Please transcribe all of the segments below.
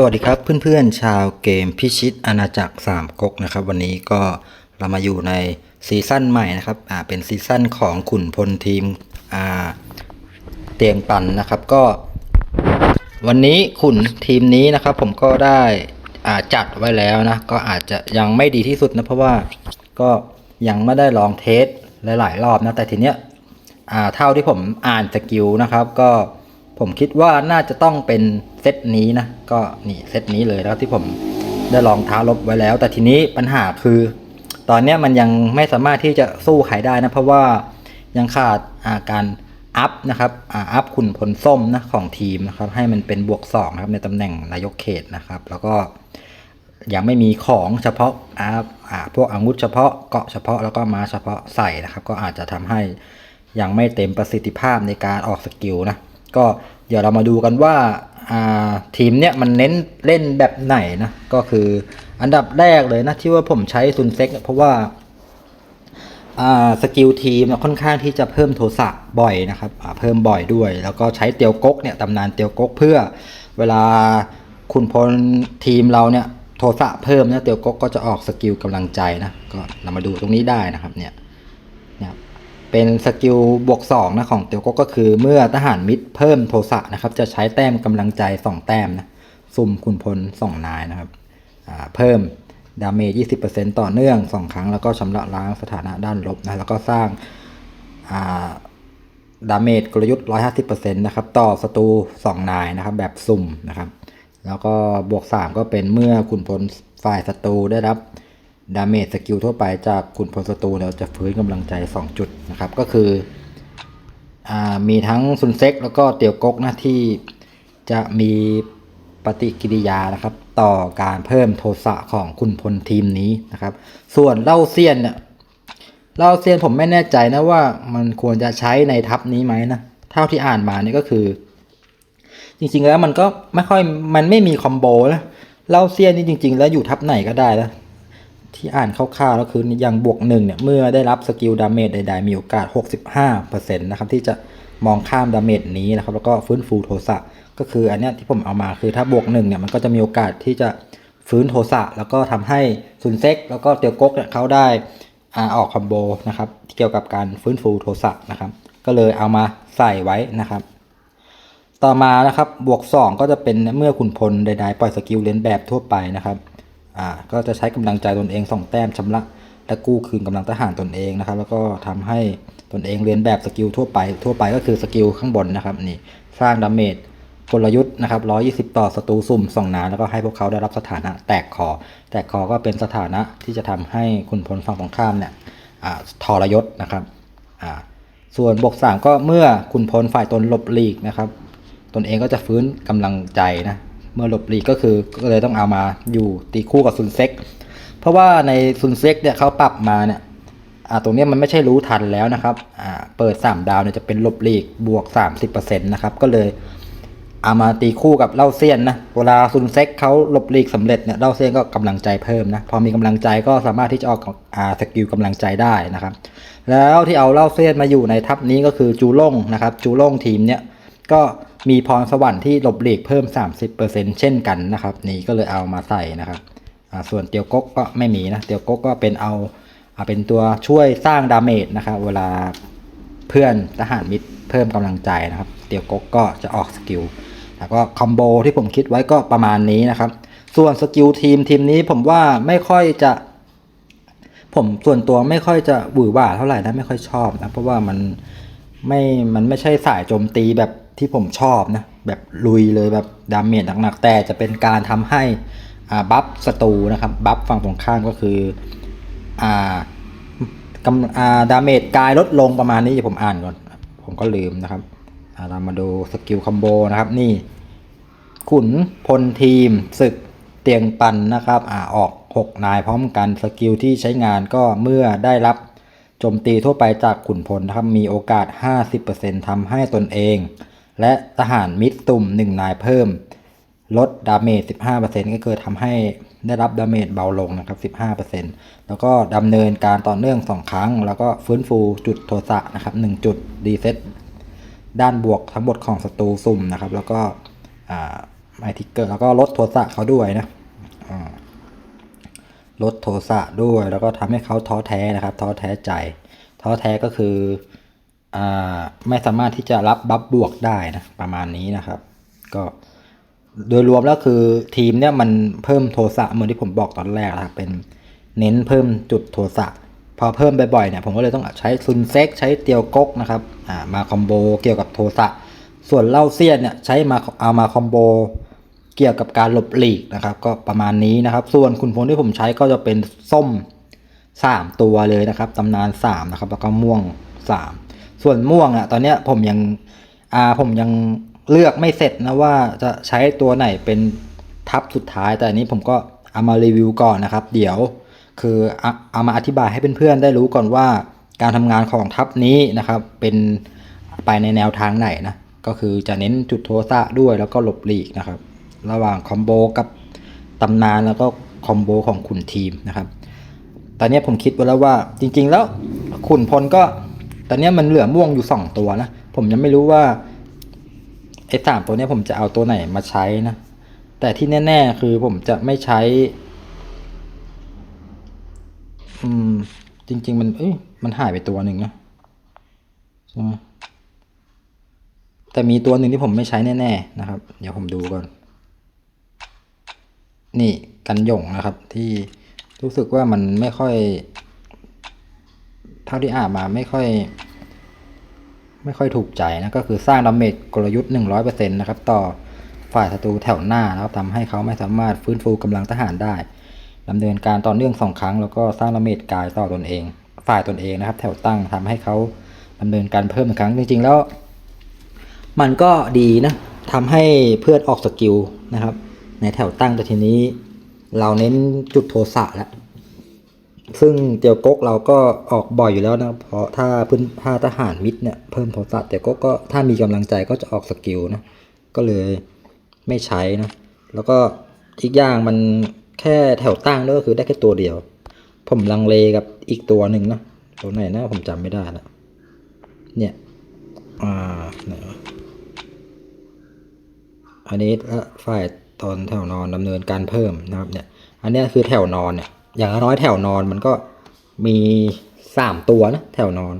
สวัสดีครับเพื่อนๆชาวเกมพิชิตอาณาจักรสามก๊กนะครับ วันนี้ก็เรามาอยู่ในซีซั่นใหม่นะครับอ่าเป็นซีซั่นของขุนพลทีมอ่าเตียงปันนะครับก็ วันนี้ขุนทีมนี้นะครับ ผมก็ได้อ่าจัดไว้แล้วนะก็อาจจะยังไม่ดีที่สุดนะเพราะว่าก็ยังไม่ได้ลองเทสหลายๆรอบนะแต่ทีเนี้ยอ่าเท่าที่ผมอ่านสกิลนะครับก็ ผมคิดว่าน่าจะต้องเป็นเซตนี้นะ ก็นี่เซตนี้เลยแล้วที่ผมได้ลองท้าลบไว้แล้ว แต่ทีนี้ปัญหาคือ ตอนนี้มันยังไม่สามารถที่จะสู้ใครได้นะเพราะว่ายังขาดอาการอัพนะครับอ,อัพขุนพลส้มนะของทีมนะครับ ให้มันเป็นบวก2นะครับในตำแหน่งนายกเขตนะครับ แล้วก็ยังไม่มีของเฉพาะอาพวกอาวุธเฉพาะเกาะเฉพาะแล้วก็มาเฉพาะใส่นะครับ ก็อาจจะทำให้ยังไม่เต็มประสิทธิภาพในการออกสกิลนะ ก็เดี๋ยวเรามาดูกันว่าทีมเนี้ยมันเน้นเล่นแบบไหนนะก็คืออันดับแรกเลยนะที่ว่าผมใช้ซุนเซ็กเนี่ยเพราะว่าสกิลทีมค่อนข้างที่จะเพิ่มโทสะบ่อยนะครับเพิ่มบ่อยด้วย แล้วก็ใช้เตียวกกเนี่ยตำนานเตียวกกเพื่อเวลาคุณพลทีมเราเนี่ยโทสะเพิ่มเนี่ยเตียวกกก็จะออกสกิลกำลังใจนะก็เรามาดูตรงนี้ได้นะครับเนี่ย เป็นสกิลบวก2นะของเตียวกก็คือเมื่อทหารมิตรเพิ่มโทสะนะครับ จะใช้แต้มกำลังใจ 2 แต้มนะซุ่มคุณพล2นายนะครับเพิ่มดาเมจ20%ต่อเนื่อง 2 ครั้ง แล้วก็ชำระล้างสถานะด้านลบนะแล้วก็สร้างาดาเมจกลยุทธ์ 150%นะครับต่อศัตรู2นายนะครับแบบสุ่มนะครับ แล้วก็บวก 3 ก็เป็นเมื่อขุนพลฝ่ายศัตรูได้รับ ดาเมจสกิลทั่วไปจากขุนพลศัตรูแล้วจะฟื้นกำลังใจ 2 จุดนะครับ ก็คืออมีทั้งซุนเซ็กแล้วก็เตียวกกนะที่จะมีปฏิกิริยานะครับ ต่อการเพิ่มโทสะของขุนพลทีมนี้นะครับ ส่วนเล่าเซียนเนี่ยเล่าเซียนผมไม่แน่ใจนะว่ามันควรจะใช้ในทัพนี้ไหมนะเท่าที่อ่านมานี่ก็คือ จริงๆแล้วมันก็ไม่ค่อยมันไม่มีคอมโบนะเล่าเซียนนี่จริง ๆ แล้วอยู่ทัพไหนก็ได้นะ ที่อ่านคร่าวๆแล้วคืออย่างบวกหนึ่งเนี่ยเมื่อได้รับสกิลดาเมจใดๆ มีโอกาส 65%นะครับที่จะมองข้ามดาเมจนี้นะครับแล้วก็ฟื้นฟูโทสะก็คืออันเนี้ยที่ผมเอามาคือถ้าบวกหนึ่งเนี่ยมันก็จะมีโอกาสที่จะฟื้นโทสะแล้วก็ทำให้ซุนเซ็กแล้วก็เตียวก๊กเนี่ยเขาได้อออกคอมโบนะครับเกี่ยวกับการฟื้นฟูโทสะนะครับก็เลยเอามาใส่ไว้นะครับ ต่อมานะครับบวก 2 ก็จะเป็นเมื่อขุนพลใดๆปล่อยสกิลเลนแบบทั่วไปนะครับ อ่าก็จะใช้กำลังใจตนเอง2แต้มชำระและกู้คืนกำลังทหารตนเองนะครับ แล้วก็ทำให้ตนเองเรียนแบบสกิลทั่วไปทั่วไปก็คือสกิลข้างบนนะครับนี่สร้างดาเมจกลยุทธ์นะครับ120 ต่อศัตรูสุ่มส่องนาแล้วก็ให้พวกเขาได้รับสถานะแตกคอ แตกคอก็เป็นสถานะที่จะทำให้ขุนพลฝั่งตรงข้ามเนี่ยอ่าทรยศนะครับส่วนบวก3ก็เมื่อขุนพลฝ่ายตนหลบหลีกนะครับ ตนเองก็จะฟื้นกำลังใจนะ เมื่อหลบหลีกก็คือก็เลยต้องเอามาอยู่ตีคู่กับซุนเซ็ก เพราะว่าในซุนเซ็กเนี่ยเขาปรับมาเนี่ยอ่าตรงนี้มันไม่ใช่รู้ทันแล้วนะครับอ่าเปิด 3 ดาวเนี่ยจะเป็นหลบหลีกบวก 30%นะครับก็เลยเอามาตีคู่กับเล่าเซียนนะเวลาซุนเซ็กเขาหลบหลีกสำเร็จเนี่ยเล่าเซียนก็กำลังใจเพิ่มนะพอมีกำลังใจก็สามารถที่จะออกอ่าสกิลกำลังใจได้นะครับ แล้วที่เอาเล่าเซียนมาอยู่ในทัพนี้ก็คือจูล่งนะครับจูล่งทีมเนี่ยก็ มีพรสวรรค์ที่หลบหลีกเพิ่ม 30%เช่นกันนะครับ นี่ก็เลยเอามาใส่นะครับส่วนเตียวกกก็ไม่มีนะเตียวกกก็เป็นเอาเอาเป็นตัวช่วยสร้างดาเมจนะครับ เวลาเพื่อนทหารมิตรเพิ่มกำลังใจนะครับ เตียวกกก็จะออกสกิลแล้วก็คอมโบที่ผมคิดไว้ก็ประมาณนี้นะครับ ส่วนสกิลทีมทีมนี้ผมว่าไม่ค่อยจะ ผมส่วนตัวไม่ค่อยจะหวือหวาเท่าไหร่นะไม่ค่อยชอบนะเพราะว่ามันไม่มันไม่ใช่สายโจมตีแบบ ที่ผมชอบนะ แบบลุยเลยแบบดาเมจหนักๆแต่จะเป็นการทำให้อ่าบัฟศัตรูนะครับบัฟฝั่งตรงข้ามก็คืออ่ากำอ่าดาเมจกายลดลงประมาณนี้เดี๋ยวผมอ่านก่อน ผมก็ลืมนะครับอ่าเรามาดูสกิลคอมโบนะครับนี่ ขุนพลทีมศึกเตียงปันนะครับอ่าออก 6 นายพร้อมกันสกิลที่ใช้งานก็เมื่อได้รับโจมตีทั่วไปจากขุนพลนะครับมีโอกาส 50%ทำให้ตนเอง และทหารมิตรตุ่ม1นายเพิ่ม ลดดาเมจ 15%ก็คือทำให้ได้รับดาเมจเบาลงนะครับ 15%แล้วก็ดำเนินการต่อเนื่อง 2 ครั้ง แล้วก็ฟื้นฟูจุดโทสะนะครับ 1 จุดรีเซ็ตด้านบวกทั้งหมดของศัตรูสุ่มนะครับ แล้วก็ไมทิกเกอร์แล้วก็ลดโทสะเขาด้วยนะลดโทสะด้วย แล้วก็ทำให้เขาท้อแท้นะครับ ท้อแท้ใจ ท้อแท้ก็คือ ไม่สามารถที่จะรับบัฟบวกได้นะประมาณนี้นะครับ ก็โดยรวมแล้วคือทีมเนี่ยมันเพิ่มโทสะเหมือนที่ผมบอกตอนแรกนะครับเป็นเน้นเพิ่มจุดโทสะพอเพิ่มบ่อยๆเนี่ยผมก็เลยต้องใช้ซุนเซ็กใช้เตียวกกนะครับมาคอมโบเกี่ยวกับโทสะส่วนเล่าเซียนเนี่ยใช้มาเอามาคอมโบเกี่ยวกับการหลบหลีกนะครับ ก็ประมาณนี้นะครับ ส่วนคุณพลที่ผมใช้ก็จะเป็นส้ม 3 ตัวเลยนะครับตำนาน 3 นะครับ แล้วก็ม่วง 3 ส่วนม่วงอะ ตอนเนี้ยผมยังอ่าผมยังเลือกไม่เสร็จนะว่าจะใช้ตัวไหนเป็นทับสุดท้าย แต่อันนี้ผมก็เอามารีวิวก่อนนะครับ เดี๋ยวคือเอาเอามาอธิบายให้เพื่อนๆได้รู้ก่อนว่า การทำงานของทับนี้นะครับ เป็นไปในแนวทางไหนนะก็คือจะเน้นจุดโทสะด้วยแล้วก็หลบหลีกนะครับ ระหว่างคอมโบกับตำนานแล้วก็คอมโบของขุนทีมนะครับ ตอนนี้ผมคิดไว้แล้วว่าจริง ๆ แล้วขุนพลก็ ตอนนี้มันเหลือม่วงอยู่สองตัวนะ ผมยังไม่รู้ว่าไอ้สามตัวนี้ผมจะเอาตัวไหนมาใช้นะ แต่ที่แน่ ๆ คือผมจะไม่ใช้ อืม จริง ๆ มัน เอ้ยมันหายไปตัวหนึ่งนะใช่ไหมแต่มีตัวหนึ่งที่ผมไม่ใช้แน่ ๆ นะครับ เดี๋ยวผมดูก่อน นี่กันหยงนะครับ ที่รู้สึกว่ามันไม่ค่อย เท่าที่อ่านมาไม่ค่อย ไม่ค่อยถูกใจนะก็คือสร้างดาเมจกลยุทธ์ 100%นะครับต่อฝ่ายศัตรูแถวหน้านะครับทำให้เขาไม่สามารถฟื้นฟูกำลังทหารได้ดำเนินการต่อเนื่องสองครั้ง แล้วก็สร้างดาเมจกายต่อตนเอง ฝ่ายตนเองนะครับ แถวตั้งทำให้เขาดำเนินการเพิ่มหนึ่งครั้งจริง ๆ แล้ว มันก็ดีนะทำให้เพื่อนออกสกิลนะครับ ในแถวตั้งแต่ทีนี้ เราเน้นจุดโทสะแล้ว ซึ่งเตียวก๊กเราก็ออกบ่อยอยู่แล้วนะ เพราะถ้าพื้นถ้าทหารมิดเนี่ยเพิ่มโทสะเตียวก๊กก็ถ้ามีกำลังใจก็จะออกสกิลนะ ก็เลยไม่ใช้นะ แล้วก็อีกอย่างมันแค่แถวตั้งด้วยก็คือได้แค่ตัวเดียว ผมลังเลกับอีกตัวหนึ่งนะตัวไหนนะผมจำไม่ได้ละเนี่ย อ่าไหนวะอันนี้ฝ่ายตอนแถวนอนดำเนินการเพิ่มนะครับเนี่ย อันนี้คือแถวนอนเนี่ย อย่างน้อยแถวนอนมันก็มีสามตัวนะแถวนอน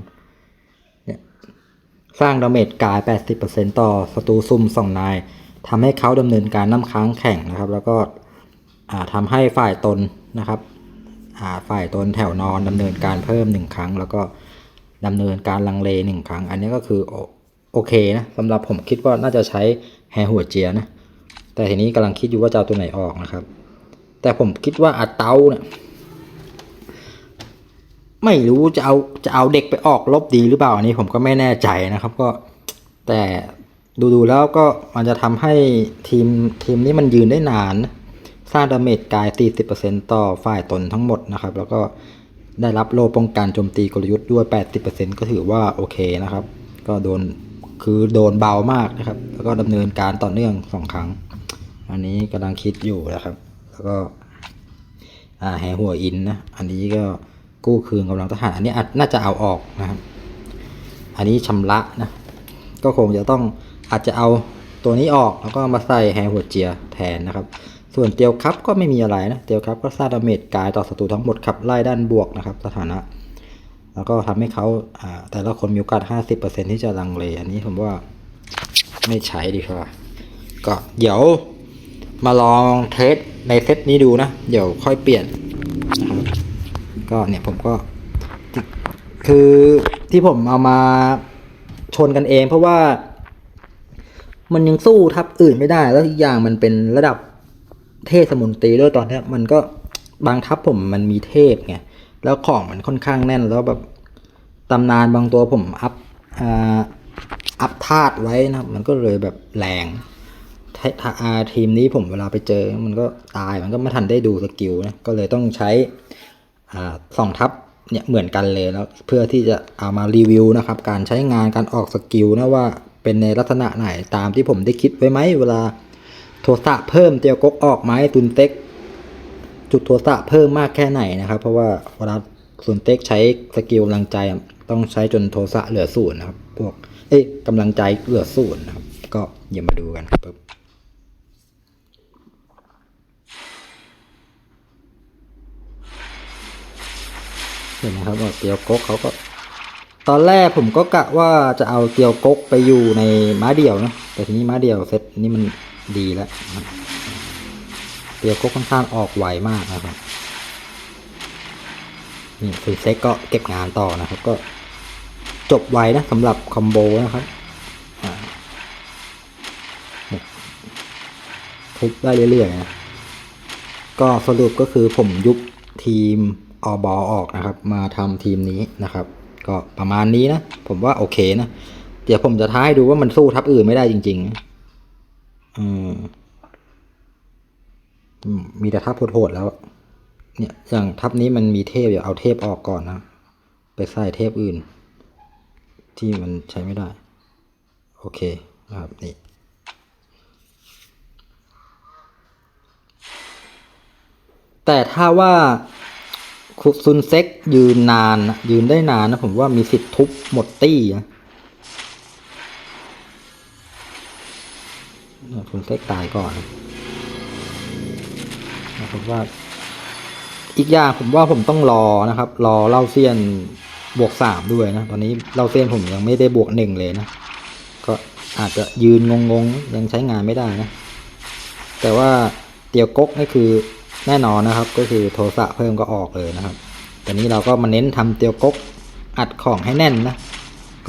เนี่ยสร้างดาเมจกาย 80%ต่อศัตรูซุ่มสองนายทำให้เขาดำเนินการน้ำค้างแข่งนะครับ แล้วก็ทำให้ฝ่ายตนนะครับฝ่ายตนแถวนอนดำเนินการเพิ่มหนึ่งครั้ง แล้วก็ดำเนินการลังเลหนึ่งครั้ง อันนี้ก็คือโอโอเคนะสำหรับผมคิดว่าน่าจะใช้แฮหัวเจียนะแต่ทีนี้กำลังคิดอยู่ว่าจะเอาตัวไหนออกนะครับ แต่ผมคิดว่าอาเตาเนี่ยไม่รู้จะเอาจะเอาเด็กไปออกลบดีหรือเปล่าอันนี้ผมก็ไม่แน่ใจนะครับ ก็แต่ดูๆแล้วก็มันจะทำให้ทีมทีมนี้มันยืนได้นาน สร้างดาเมจกาย 40%ต่อฝ่ายตนทั้งหมดนะครับ แล้วก็ได้รับโล่ป้องกันโจมตีกลยุทธ์ด้วย 80%ก็ถือว่าโอเคนะครับ ก็โดนคือโดนเบามากนะครับ แล้วก็ดำเนินการต่อเนื่องสองครั้ง อันนี้กำลังคิดอยู่นะครับ ก็แหหัวอินนะ อันนี้ก็กู้คืนกำลังทหาร อันนี้น่าจะเอาออกนะครับ อันนี้ชำระนะ ก็คงจะต้องอาจจะเอาตัวนี้ออกแล้วก็มาใส่แฮหัวเจียแทนนะครับ ส่วนเตียวครับก็ไม่มีอะไรนะ เตียวครับก็สร้างดาเมจกายต่อศัตรูทั้งหมดขับไล่ด้านบวกนะครับ สถานะ แล้วก็ทำให้เขาอ่าแต่ละคนมีโอกาส 50%ที่จะลังเล อันนี้ผมว่าไม่ใช้ดีกว่าก็เดี๋ยว มาลองเทสในเซตนี้ดูนะ เดี๋ยวค่อยเปลี่ยนนะครับก็เนี่ยผมก็ คือที่ผมเอามาชนกันเองเพราะว่า มันยังสู้ทัพอื่นไม่ได้ แล้วอีกอย่างมันเป็นระดับเทพสมุนตรีด้วยตอนนี้มันก็บางทัพผมมันมีเทพไงแล้วของมันค่อนข้างแน่นแล้วแบบตำนานบางตัวผมอัพอัพธาตุไว้นะมันก็เลยแบบแรง ทีมนี้ผมเวลาไปเจอมันก็ตายมันก็ไม่ทันได้ดูสกิลนะก็เลยต้องใช้อสองทับเนี่ยเหมือนกันเลยแล้วเพื่อที่จะเอามารีวิวนะครับ การใช้งานการออกสกิลนะว่าเป็นในลักษณะไหนตามที่ผมได้คิดไว้ไหมเวลาโทสะเพิ่มเตียวกกออกไหมตุนเต็ก จุดโทสะเพิ่มมากแค่ไหนนะครับ เพราะว่าเวลาซุนเต็กใช้สกิลกำลังใจต้องใช้จนโทสะเหลือศูนย์นะครับพวกเอ้ยกำลังใจเหลือศูนย์นะครับ ก็อย่ามาดูกันปึ๊บ เห็นไหมครับว่าเตียวก๊กเขาก็ ตอนแรกผมก็กะว่าจะเอาเตียวก๊กไปอยู่ในม้าเดี่ยวนะแต่ทีนี้ม้าเดี่ยวเซตนี้มันดีแล้วเตียวก๊กค่อนข้างออกไวมากนะครับนี่ฟรีเซ็กก็เก็บงานต่อนะครับ ก็จบไวนะสำหรับคอมโบนะครับทุบได้เรื่อยๆนะก็สรุปก็คือผมยุบทีม อบอออกนะครับ มาทำทีมนี้นะครับ ก็ประมาณนี้นะ ผมว่าโอเคนะ เดี๋ยวผมจะท้ายดูว่ามันสู้ทัพอื่นไม่ได้จริงๆอืมอืมมีแต่ทัพโหดๆแล้ว เนี่ยอย่างทัพนี้มันมีเทพอย่าเอาเทพออกก่อนนะ ไปใส่เทพอื่น ที่มันใช้ไม่ได้ โอเคนะครับนี่แต่ถ้าว่า ซุนเซ็กยืนนานยืนได้นานนะผมว่ามีสิทธิ์ทุบหมดตี้นะซุนเซ็กตายก่อนนะผมว่า อีกอย่างผมว่าผมต้องรอนะครับ รอเล่าเซียนบวกสามด้วยนะ ตอนนี้เล่าเซียนผมยังไม่ได้บวกหนึ่งเลยนะ ก็อาจจะยืนงงๆ ยังใช้งานไม่ได้นะ แต่ว่าเตียวกกนี่คือ แน่นอนนะครับ ก็คือโทสะเพิ่มก็ออกเลยนะครับแต่นี้เราก็มาเน้นทำเตียวกกอัดของให้แน่นนะ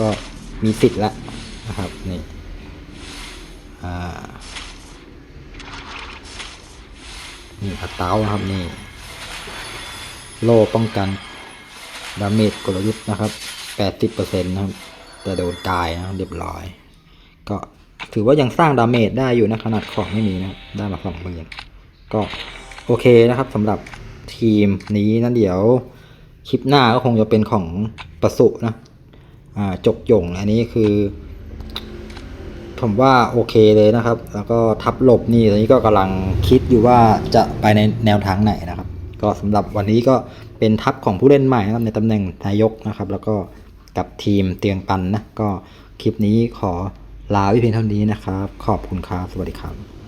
ก็มีสิทธิ์แล้วนะครับนี่อ่านี่อัดเตาครับนี่โล่ป้องกันดาเมจกลยุทธ์นะครับ80%นะครับแต่โดนตายนะเรียบร้อย ก็ถือว่ายังสร้างดาเมจได้อยู่นะขนาดของไม่มีนะได้มาสองหมื่นก็ โอเคนะครับสำหรับทีมนี้นะเดี๋ยวคลิปหน้าก็คงจะเป็นของประสุนะจกหยงอันนี้คือ ผมว่าโอเคเลยนะครับ แล้วก็ทับหลบนี่ตอนนี้ก็กำลังคิดอยู่ว่าจะไปในแนวทางไหนนะครับ ก็สำหรับวันนี้ก็เป็นทัพของผู้เล่นใหม่นะครับในตำแหน่งนายกนะครับ แล้วก็กับทีมเตียงปันนะก็คลิปนี้ขอลาไว้เพียงเท่านี้นะครับ ขอบคุณครับสวัสดีครับ